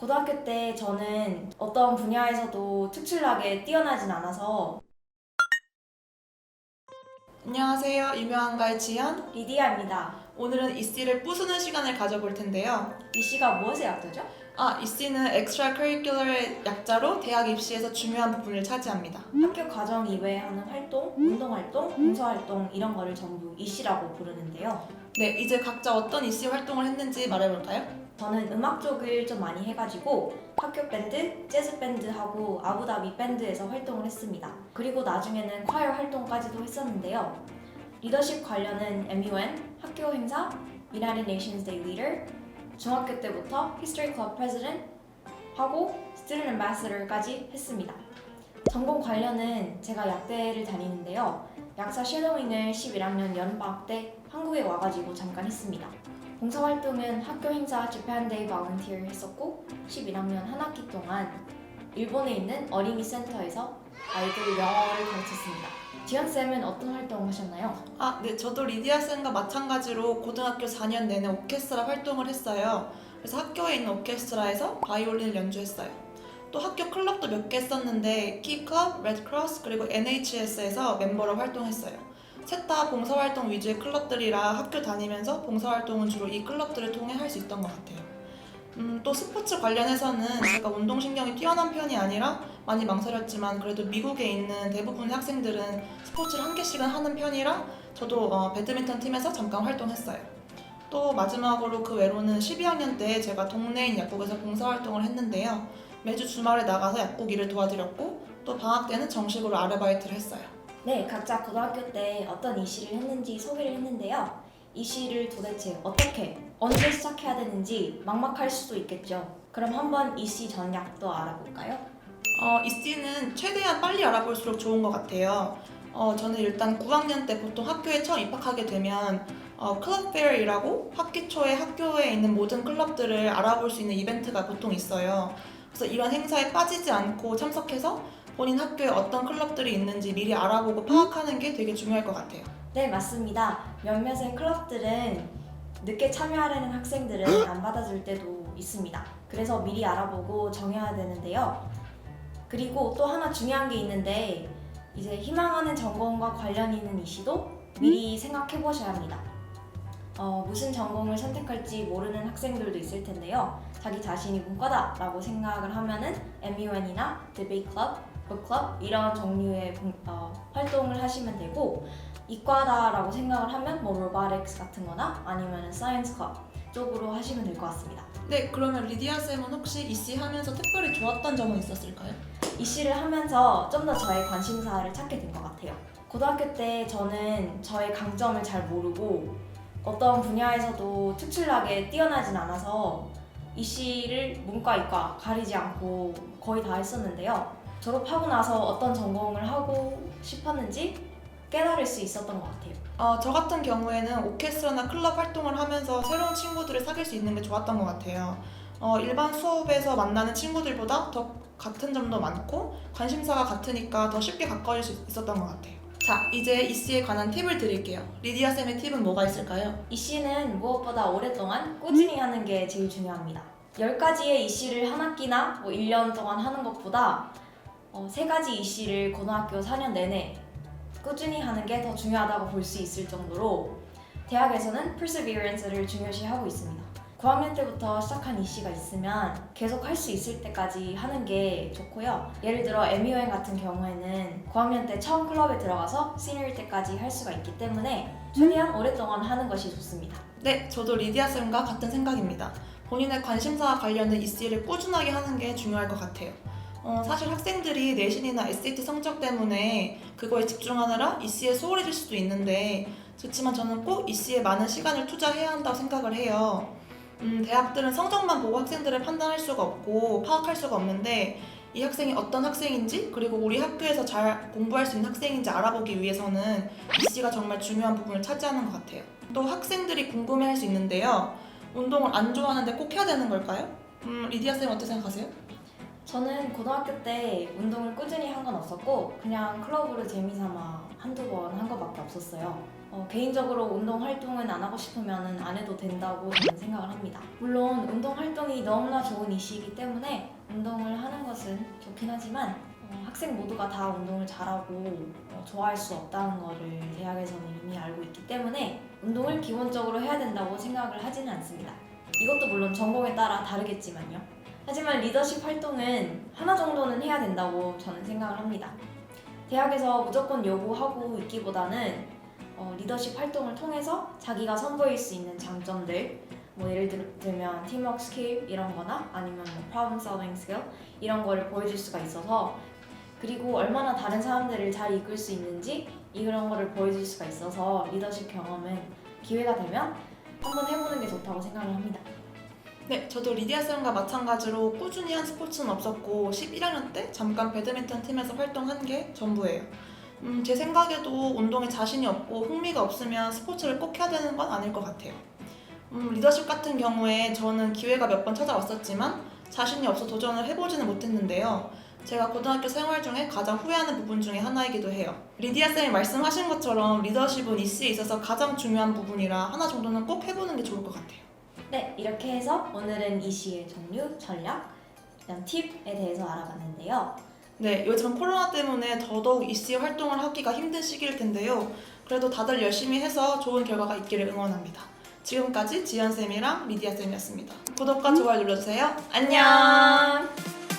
고등학교 때 저는 어떤 분야에서도 특출나게 뛰어나진 않아서 안녕하세요. 유명한가의 지연. 리디아입니다. 오늘은 이씨를 부수는 시간을 가져볼 텐데요. 이 씨가 무엇의 약자죠? 아, 이씨는 extracurricular의 약자로 대학 입시에서 중요한 부분을 차지합니다. 학교 과정 이외에 하는 활동, 운동 활동, 봉사 활동 이런 거를 전부 이 씨라고 부르는데요. 네, 이제 각자 어떤 이씨 활동을 했는지 말해볼까요? 저는 음악 쪽을 좀 많이 해가지고 학교 밴드, 재즈 밴드하고 아부다비 밴드에서 활동을 했습니다. 그리고 나중에는 콰이어 활동까지도 했었는데요. 리더십 관련은 MUN, 학교 행사, United Nations Day Leader, 중학교 때부터 History Club President 하고 Student Ambassador까지 했습니다. 전공 관련은 제가 약대를 다니는데요. 약사 쉐도잉을 11학년 여름방학 때 한국에 와가지고 잠깐 했습니다. 봉사활동은 학교 행사 재팬데이 volunteer 했었고 11학년 한 학기 동안 일본에 있는 어린이 센터에서 아이들 영어를 가르쳤습니다. 지연쌤은 어떤 활동 하셨나요? 아, 네, 저도 리디아 쌤과 마찬가지로 고등학교 4년 내내 오케스트라 활동을 했어요. 그래서 학교에 있는 오케스트라에서 바이올린을 연주했어요. 또 학교 클럽도 몇 개 했었는데 키클럽, 레드크로스 그리고 NHS에서 멤버로 활동했어요. 셋 다 봉사활동 위주의 클럽들이라 학교 다니면서 봉사활동은 주로 이 클럽들을 통해 할 수 있던 것 같아요. 음, 또 스포츠 관련해서는 제가 운동신경이 뛰어난 편이 아니라 많이 망설였지만 그래도 미국에 있는 대부분의 학생들은 스포츠를 한 개씩은 하는 편이라 저도 어, 배드민턴 팀에서 잠깐 활동했어요. 또 마지막으로 그 외로는 12학년 때 제가 동네인 약국에서 봉사활동을 했는데요. 매주 주말에 나가서 약국 일을 도와드렸고 또 방학 때는 정식으로 아르바이트를 했어요. 네, 각자 고등학교 때 어떤 이시를 했는지 소개를 했는데요. 이시를 도대체 어떻게, 언제 시작해야 되는지 막막할 수도 있겠죠. 그럼 한번 이시 전략도 알아볼까요? 어, 이씨는 최대한 빨리 알아볼수록 좋은 것 같아요. 어, 저는 일단 9학년 때 보통 학교에 처음 입학하게 되면 어, 클럽 페어이라고 학기 초에 학교에 있는 모든 클럽들을 알아볼 수 있는 이벤트가 보통 있어요. 그래서 이런 행사에 빠지지 않고 참석해서 본인 학교에 어떤 클럽들이 있는지 미리 알아보고 파악하는 게 되게 중요할 것 같아요. 네, 맞습니다. 몇몇의 클럽들은 늦게 참여하려는 학생들은 안 받아줄 때도 있습니다. 그래서 미리 알아보고 정해야 되는데요. 그리고 또 하나 중요한 게 있는데 이제 희망하는 전공과 관련 있는 이시도 미리 생각해 보셔야 합니다. 어, 무슨 전공을 선택할지 모르는 학생들도 있을 텐데요. 자기 자신이 문과다라고 생각을 하면은 MUN이나 데베이 클럽, 북 클럽 이런 종류의 공- 어, 활동을 하시면 되고 이과다라고 생각을 하면 뭐 로보틱스 같은 거나 아니면 사이언스 클럽 쪽으로 하시면 될 것 같습니다. 네, 그러면 리디아 쌤은 혹시 이씨 하면서 특별히 좋았던 점은 있었을까요? 이씨를 하면서 좀 더 저의 관심사를 찾게 된 것 같아요. 고등학교 때 저는 저의 강점을 잘 모르고 어떤 분야에서도 특출나게 뛰어나진 않아서 이씨를 문과, 이과 가리지 않고 거의 다 했었는데요. 졸업하고 나서 어떤 전공을 하고 싶었는지 깨달을 수 있었던 것 같아요. 어, 저 같은 경우에는 오케스트라나 클럽 활동을 하면서 새로운 친구들을 사귈 수 있는 게 좋았던 것 같아요. 어, 일반 수업에서 만나는 친구들보다 더 같은 점도 많고 관심사가 같으니까 더 쉽게 가까워질 수 있었던 것 같아요. 자, 이제 이 씨에 관한 팁을 드릴게요. 리디아 쌤의 팁은 뭐가 있을까요? 이 씨는 무엇보다 오랫동안 꾸준히 하는 게 제일 중요합니다. 10가지의 이 씨를 한 학기나 뭐 1년 동안 하는 것보다 어, 3가지 이씨를 고등학교 4년 내내 꾸준히 하는 게 더 중요하다고 볼 수 있을 정도로 대학에서는 perseverance를 중요시하고 있습니다. 9학년 때부터 시작한 이씨가 있으면 계속 할 수 있을 때까지 하는 게 좋고요. 예를 들어 MUN 같은 경우에는 9학년 때 처음 클럽에 들어가서 시니어 때까지 할 수가 있기 때문에 최대한 오랫동안 하는 것이 좋습니다. 네, 저도 리디아 쌤과 같은 생각입니다. 본인의 관심사와 관련된 이씨를 꾸준하게 하는 게 중요할 것 같아요. 어, 사실 학생들이 내신이나 SAT 성적 때문에 그거에 집중하느라 이씨에 소홀해질 수도 있는데 그렇지만 저는 꼭 이씨에 많은 시간을 투자해야 한다고 생각을 해요. 음, 대학들은 성적만 보고 학생들을 판단할 수가 없고 파악할 수가 없는데 이 학생이 어떤 학생인지 그리고 우리 학교에서 잘 공부할 수 있는 학생인지 알아보기 위해서는 이씨가 정말 중요한 부분을 차지하는 것 같아요. 또 학생들이 궁금해할 수 있는데요. 운동을 안 좋아하는데 꼭 해야 되는 걸까요? 음, 리디아 쌤 어떻게 생각하세요? 저는 고등학교 때 운동을 꾸준히 한 건 없었고 그냥 클럽으로 재미삼아 한두 번 한 것밖에 없었어요. 어, 개인적으로 운동 활동은 안 하고 싶으면 안 해도 된다고 저는 생각을 합니다. 물론 운동 활동이 너무나 좋은 이슈이기 때문에 운동을 하는 것은 좋긴 하지만 어, 학생 모두가 다 운동을 잘하고 어, 좋아할 수 없다는 것을 대학에서는 이미 알고 있기 때문에 운동을 기본적으로 해야 된다고 생각을 하지는 않습니다. 이것도 물론 전공에 따라 다르겠지만요. 하지만 리더십 활동은 하나 정도는 해야 된다고 저는 생각을 합니다. 대학에서 무조건 요구하고 있기보다는 어, 리더십 활동을 통해서 자기가 선보일 수 있는 장점들 뭐 예를 들, 들면 팀워크 스킬 이런 거나 아니면 뭐 problem solving skill 이런 거를 보여줄 수가 있어서 그리고 얼마나 다른 사람들을 잘 이끌 수 있는지 이런 거를 보여줄 수가 있어서 리더십 경험은 기회가 되면 한번 해보는 게 좋다고 생각을 합니다. 네, 저도 리디아 쌤과 마찬가지로 꾸준히 한 스포츠는 없었고 11학년 때 잠깐 배드민턴 팀에서 활동한 게 전부예요. 음, 제 생각에도 운동에 자신이 없고 흥미가 없으면 스포츠를 꼭 해야 되는 건 아닐 것 같아요. 음, 리더십 같은 경우에 저는 기회가 몇 번 찾아왔었지만 자신이 없어 도전을 해보지는 못했는데요. 제가 고등학교 생활 중에 가장 후회하는 부분 중에 하나이기도 해요. 리디아 쌤이 말씀하신 것처럼 리더십은 이씨에 있어서 가장 중요한 부분이라 하나 정도는 꼭 해보는 게 좋을 것 같아요. 네, 이렇게 해서 오늘은 이시의 종류, 전략, 이런 팁에 대해서 알아봤는데요. 네, 요즘 코로나 때문에 더더욱 이씨 활동을 하기가 힘든 시기일 텐데요. 그래도 다들 열심히 해서 좋은 결과가 있기를 응원합니다. 지금까지 지연쌤이랑 리디아쌤이었습니다. 구독과 좋아요 눌러주세요. 안녕!